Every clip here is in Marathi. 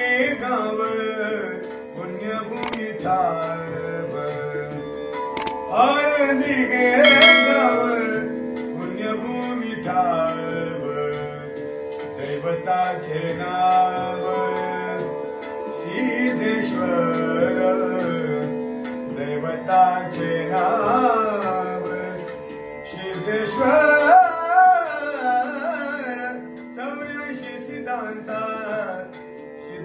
गाव पुण्यभूमी ठाव आळंदी गे गाव पुण्यभूमी ठाव दैवताचे नाव सिद्धेश्वर. दैवताचे नाव सिद्धेश्वर. चौऱ्याऐंशी सिद्धांचा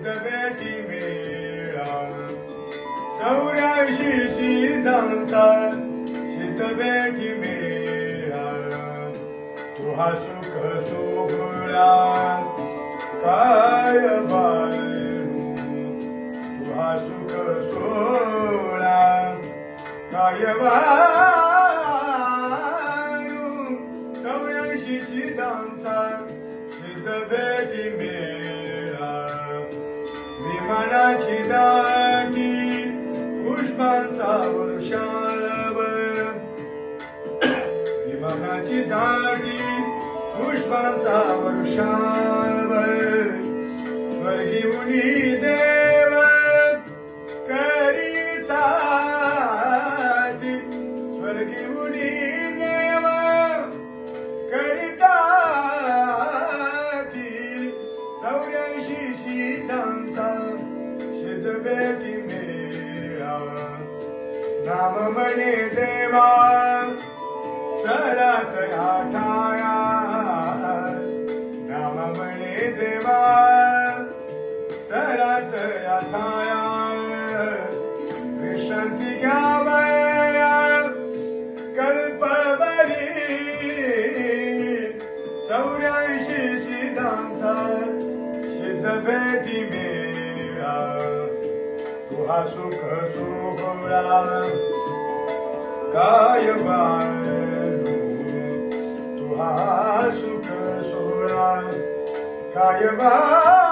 सिद्ध बेटी मेळा चौऱ्याऐंशी सिद्धांचा सिद्ध बेटी मेळा तू हा सुख सोहळा काय बाळू तू हा सुख सोहळा काय बाळू चौऱ्याऐंशी सिद्धांचा सिद्ध मनाची दाटी पुष्पांचा वर्षाव. स्वर्गीयुनी देव करिता स्वर्गीयुनी देव करिता चौऱ्याऐंशी शीतांचा सिद्ध बेटी मेळा नाम म्हणे देवा सरात आठाया नाम म्हणे देवा सरात आठाया विश्रांती घ्यावया कल्पवरी चौऱ्याऐंशी सिद्धांचा सिद्ध बेटी मेळा तू हा सुख सोहळा काय Balu Suha Sukha Sura Kaya Vah